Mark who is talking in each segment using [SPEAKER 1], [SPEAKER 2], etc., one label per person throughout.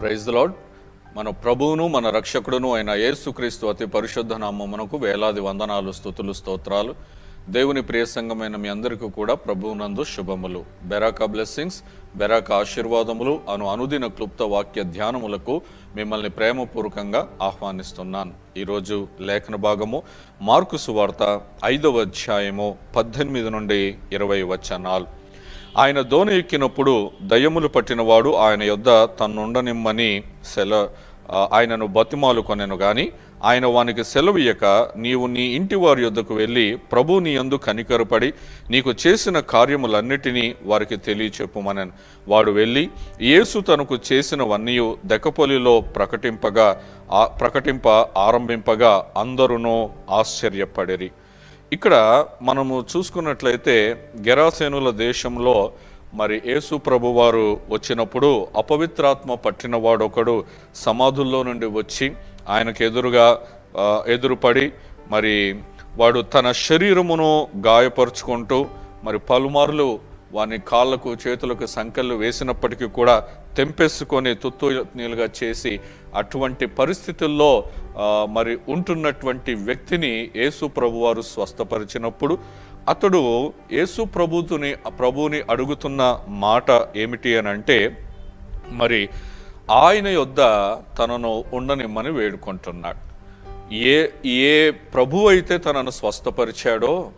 [SPEAKER 1] Praise the lord మన ప్రభువును మన రక్షకుడును అయిన యేసుక్రీస్తు అతి పరిశుద్ధ నామమునకు వేలాది వందనాలు స్థుతులు స్తోత్రాలు. దేవుని ప్రియ సంఘమైన మీ అందరికీ కూడా ప్రభువునందు శుభములు. బెరాక బ్లెస్సింగ్స్ బెరాక ఆశీర్వాదములు అను అనుదిన క్లుప్త వాక్య ధ్యానములకు మిమ్మల్ని ప్రేమపూర్వకంగా ఆహ్వానిస్తున్నాను. ఈరోజు లేఖన భాగము మార్కు సువార్త ఐదవ అధ్యాయము పద్దెనిమిది నుండి ఇరవై వచనాలు. ఆయన దోణి ఎక్కినప్పుడు దయ్యములు పట్టినవాడు ఆయన యొద్ద తన్నుండనిమ్మని సెల ఆయనను బతిమాలు కొనెను గాని ఆయన వానికి సెలవియ్యక నీవు నీ ఇంటి వారి యొద్దకు వెళ్ళి ప్రభు నీ యందు కనికరపడి నీకు చేసిన కార్యములన్నిటినీ వారికి తెలియచెప్పుమనను. వాడు వెళ్ళి యేసు తనకు చేసినవన్నీ దెకపొలిలో ప్రకటింపగా ఆ- ప్రకటింప ఆరంభింపగా అందరూ ఆశ్చర్యపడిరి. ఇక్కడ మనము చూసుకున్నట్లయితే గెరాసేనుల దేశంలో మరి యేసు ప్రభు వారు వచ్చినప్పుడు అపవిత్రాత్మ పట్టినవాడు ఒకడు సమాధుల్లో నుండి వచ్చి ఆయనకు ఎదురుగా ఎదురుపడి మరి వాడు తన శరీరమును గాయపరుచుకుంటూ మరి పలుమార్లు వాని కాళ్ళకు చేతులకు సంకెళ్ళు వేసినప్పటికీ కూడా తెంపేసుకొని తుత్తునీలుగా చేసి అటువంటి పరిస్థితుల్లో మరి ఉంటున్నటువంటి వ్యక్తిని యేసు ప్రభువారు స్వస్థపరిచినప్పుడు అతడు యేసు ప్రభుతుని ప్రభువుని అడుగుతున్న మాట ఏమిటి అని అంటే మరి ఆయన యొద్ద తనను ఉండనిమ్మని వేడుకుంటున్నాడు. ఏ ఏ ప్రభు అయితే తనను స్వస్థపరిచాడో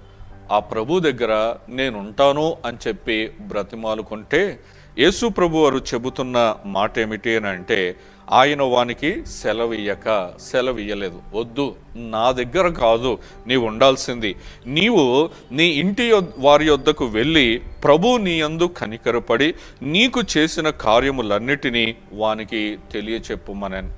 [SPEAKER 1] ఆ ప్రభు దగ్గర నేను ఉంటాను అని చెప్పి బ్రతిమాలుకుంటే యేసు ప్రభు వారు చెబుతున్న మాట ఏమిటి అని అంటే ఆయన వానికి సెలవియ్యక సెలవియ్యలేదు వద్దు నా దగ్గర కాదు నీవు ఉండాల్సింది. నీవు నీ ఇంటి వారి యొద్దకు వెళ్ళి ప్రభు నీ యందు కనికరపడి నీకు చేసిన కార్యములన్నిటినీ వానికి తెలియచెప్పుమనని.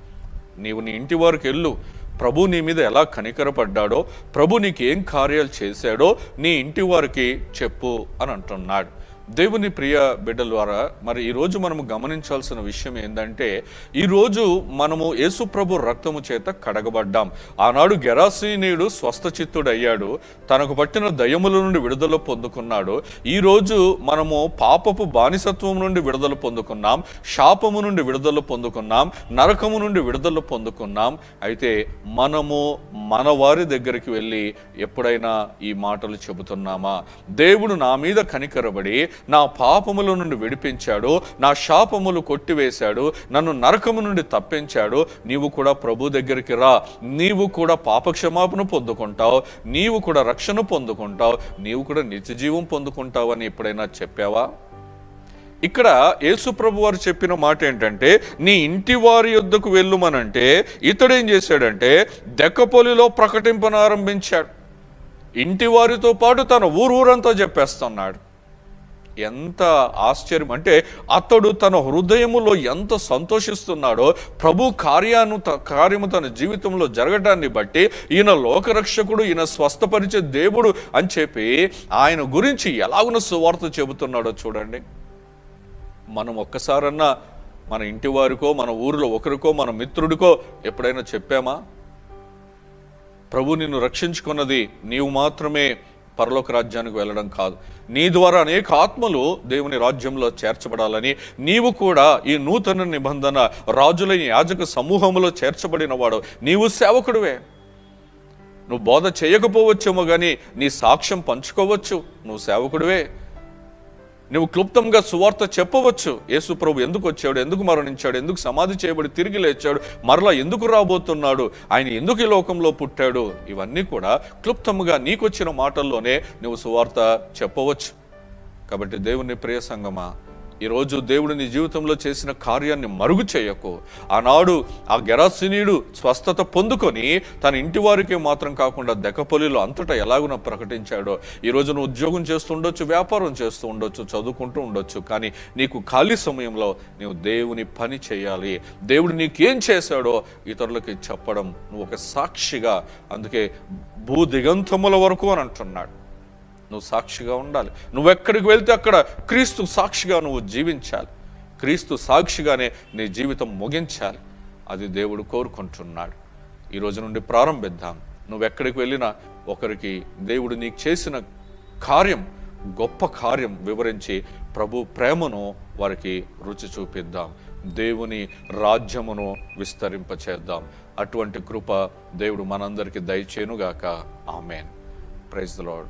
[SPEAKER 1] నీవు నీ ఇంటి వారికి వెళ్ళు. ప్రభు నీ మీద ఎలా కనికరపడ్డాడో ప్రభు నీకు ఏం కార్యాలు చేశాడో నీ ఇంటి వారికి చెప్పు అని అంటున్నాడు. దేవుని ప్రియ బిడ్డల ద్వారా మరి ఈరోజు మనము గమనించాల్సిన విషయం ఏంటంటే ఈరోజు మనము యేసుప్రభు రక్తము చేత కడగబడ్డాం. ఆనాడు గెరాసీనీయుడు స్వస్థచిత్తుడయ్యాడు. తనకు పట్టిన దయముల నుండి విడుదల పొందుకున్నాడు. ఈరోజు మనము పాపపు బానిసత్వం నుండి విడుదల పొందుకున్నాం. శాపము నుండి విడుదల పొందుకున్నాం. నరకము నుండి విడుదల పొందుకున్నాం. అయితే మనము మన వారి దగ్గరికి వెళ్ళి ఎప్పుడైనా ఈ మాటలు చెబుతున్నామా? దేవుడు నా మీద కనికరబడి నా పాపముల నుండి విడిపించాడు నా శాపములు కొట్టివేశాడు నన్ను నరకము నుండి తప్పించాడు. నీవు కూడా ప్రభు దగ్గరికి రా. నీవు కూడా పాపక్షమాపణ పొందుకుంటావు. నీవు కూడా రక్షణ పొందుకుంటావు. నీవు కూడా నిత్య జీవం పొందుకుంటావు అని ఎప్పుడైనా చెప్పావా? ఇక్కడ యేసుప్రభు వారు చెప్పిన మాట ఏంటంటే నీ ఇంటి వారి యొద్దకు వెళ్ళుమనంటే ఇతడు ఏం చేశాడంటే దెక్కపొలిలో ప్రకటింపనారంభించాడు. ఇంటి వారితో పాటు తన ఊరు ఊరంతా చెప్పేస్తున్నాడు. ఎంత ఆశ్చర్యం అంటే అతడు తన హృదయములో ఎంత సంతోషిస్తున్నాడో ప్రభు కార్యాను కార్యము తన జీవితంలో జరగటాన్ని బట్టి ఈయన లోకరక్షకుడు ఈయన స్వస్థపరిచే దేవుడు అని చెప్పి ఆయన గురించి ఎలాగున సువార్త చెబుతున్నాడో చూడండి. మనం ఒక్కసారన్నా మన ఇంటి వారికో మన ఊరిలో ఒకరికో మన మిత్రుడికో ఎప్పుడైనా చెప్పామా? ప్రభు నిన్ను రక్షించుకున్నది నీవు మాత్రమే పరలోక రాజ్యానికి వెళ్ళడం కాదు. నీ ద్వారా అనేక ఆత్మలు దేవుని రాజ్యంలో చేర్చబడాలని నీవు కూడా ఈ నూతన నిబంధన రాజులైన యాజక సమూహంలో చేర్చబడిన వాడు. నీవు సేవకుడివే. నువ్వు బోధ చేయకపోవచ్చేమో కానీ నీ సాక్ష్యం పంచుకోవచ్చు. నువ్వు సేవకుడివే. నువ్వు క్లుప్తంగా సువార్త చెప్పవచ్చు. యేసు ప్రభు ఎందుకు వచ్చాడు? ఎందుకు మరణించాడు? ఎందుకు సమాధి చేయబడి తిరిగి లేచాడు? మరలా ఎందుకు రాబోతున్నాడు? ఆయన ఎందుకు ఈ లోకంలో పుట్టాడు? ఇవన్నీ కూడా క్లుప్తంగా నీకొచ్చిన మాటల్లోనే నువ్వు సువార్త చెప్పవచ్చు. కాబట్టి దేవుని ప్రియ సంగమా ఈరోజు దేవుడు నీ జీవితంలో చేసిన కార్యాన్ని మరుగు చేయకు. ఆనాడు ఆ గెరాసినీయుడు స్వస్థత పొందుకొని తన ఇంటి వారికి మాత్రం కాకుండా దెకపల్లిలో అంతటా ఎలాగున ప్రకటించాడో. ఈరోజు నువ్వు ఉద్యోగం చేస్తూ ఉండొచ్చు వ్యాపారం చేస్తూ ఉండొచ్చు చదువుకుంటూ ఉండొచ్చు కానీ నీకు ఖాళీ సమయంలో నీవు దేవుని పని చేయాలి. దేవుడు నీకేం చేశాడో ఇతరులకి చెప్పడం నువ్వు ఒక సాక్షిగా అందుకే భూ దిగంతముల వరకు అని అంటున్నాడు. నువ్వు సాక్షిగా ఉండాలి. నువ్వు ఎక్కడికి వెళ్తే అక్కడ క్రీస్తు సాక్షిగా నువ్వు జీవించాలి. క్రీస్తు సాక్షిగానే నీ జీవితం ముగించాలి. అది దేవుడు కోరుకుంటున్నాడు. ఈ రోజు నుండి ప్రారంభిద్దాం. నువ్వు ఎక్కడికి వెళ్ళినా ఒకరికి దేవుడు నీకు చేసిన కార్యం గొప్ప కార్యం వివరించి ప్రభు ప్రేమను వారికి రుచి చూపిద్దాం. దేవుని రాజ్యమును విస్తరింపచేద్దాం. అటువంటి కృప దేవుడు మనందరికీ దయచేనుగాక ఆమెన్. Praise the lord